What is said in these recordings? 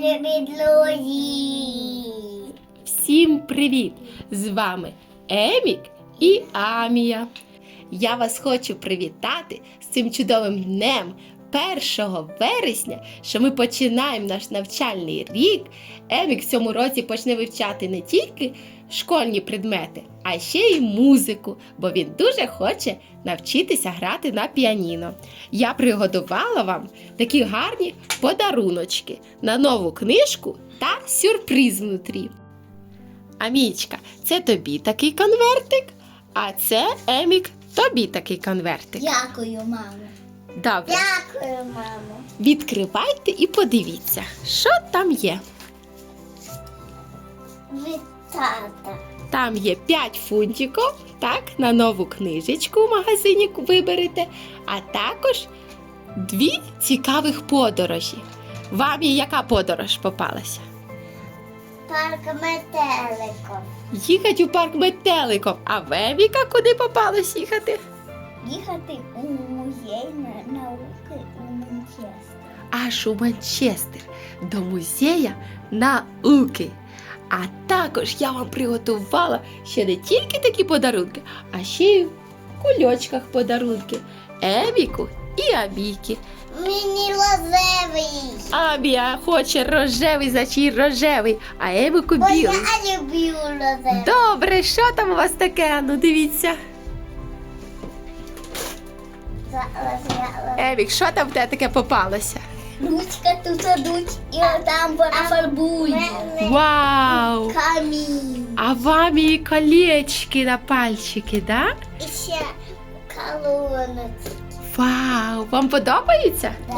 Друзі! Всім привіт! З вами Емік і Амія. Я вас хочу привітати з цим чудовим днем 1 вересня, що ми починаємо наш навчальний рік. Емік в цьому році почне вивчати не тільки школьні предмети, а ще й музику, бо він дуже хоче навчитися грати на піаніно. Я приготувала вам такі гарні подаруночки на нову книжку та сюрприз внутрі. Амічка, це тобі такий конвертик, а це Емік, тобі такий конвертик. Дякую, мамо. Добре, Дякую, мамо. відкривайте і подивіться, що там є. Від тата. Там є 5 фунтиків, так, на нову книжечку в магазині виберете, а також дві цікавих подорожі. Вам і яка подорож попалася? Парк метеликом. Їхати у парк метеликом, а в куди попалось їхати? Їхати у музей науки у Манчестер. аж у Манчестер до музея науки. А також я вам приготувала ще не тільки такі подарунки, а ще й в кульочках подарунки Еміку і Абіки. Мені лозевий. Абія хоче рожевий зачій рожевий, а Еміку Бо я люблю лозевий. Добре, що там у вас таке? Ну дивіться. Емік, що там в тебе таке попалося? Ручка тут садуть і там понафарбую. Вау! Камінь. А вам і колечки на пальчики, да? І ще колоночки. Вау! Вам подобається? Да.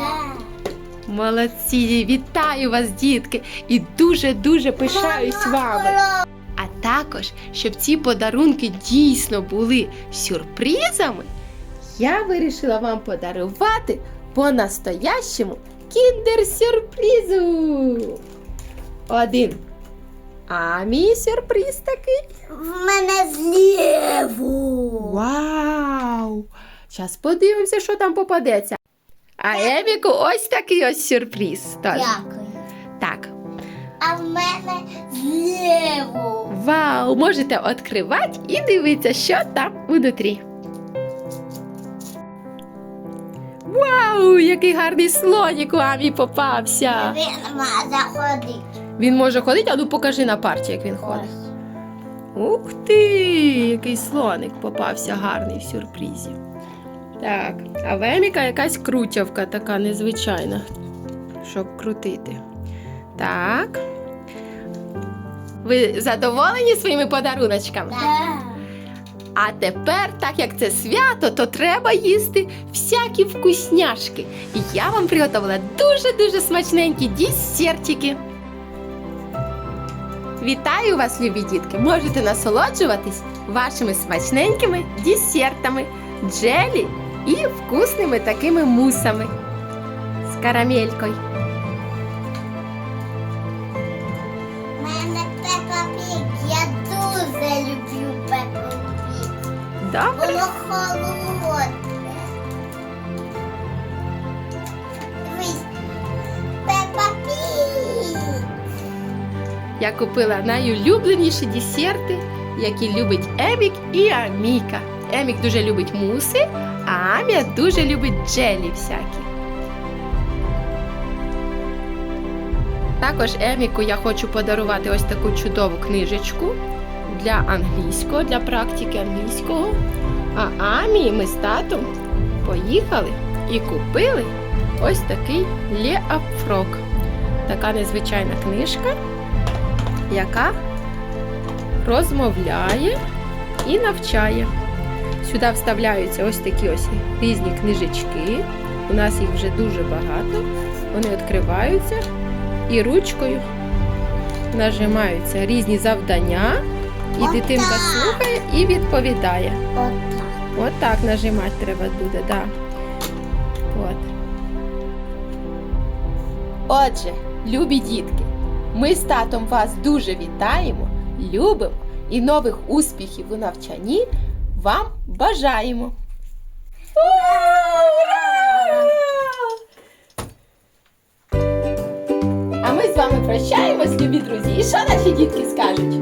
Молодці! Вітаю вас, дітки! І дуже-дуже пишаюсь вами. А також, щоб ці подарунки дійсно були сюрпризами, я вирішила вам подарувати по-настоящему кіндер-сюрпризу. Один. А мій сюрприз такий. В мене зліву. Вау! Зараз подивимося, що там попадеться. А Еміку ось такий ось сюрприз. Тож, Дякую. Так, А в мене зліву. вау! Можете відкривати і дивитися, що там внутрі. Вау! Який гарний слонік у Амі попався! Він має ходити. Він може ходити, а ну покажи на парті, як він ходить. Ух ти! Який слоник попався гарний в сюрпризі. Так, а в Еміка якась крутявка така незвичайна, щоб крутити. Так. Ви задоволені своїми подаруночками? Да. А тепер, так як це свято, то треба їсти всякі вкусняшки. І я вам приготувала дуже-дуже смачненькі десертики. Вітаю вас, любі дітки! Можете насолоджуватись вашими смачненькими десертами, джелі і вкусними такими мусами з карамелькою. Добре? Воно холодне. Дивись. Пепа Пік. Я купила найулюбленіші десерти, які любить Емік і Аміка. Емік дуже любить муси, а Амія дуже любить джелі всякі. Також Еміку я хочу подарувати ось таку чудову книжечку для англійського, для практики англійського. А Амії ми з татом поїхали і купили ось такий Леапфрок. Така незвичайна книжка яка розмовляє і навчає. Сюди вставляються ось такі ось різні книжечки. У нас їх вже дуже багато. Вони відкриваються і ручкою нажимаються різні завдання, і дитинка слухає і відповідає. Отак. От так нажимати треба буде, да. От. Отже, любі дітки, ми з татом вас дуже вітаємо, любимо і нових успіхів у навчанні вам бажаємо. Ура! А ми з вами прощаємось, любі друзі. І що наші дітки скажуть?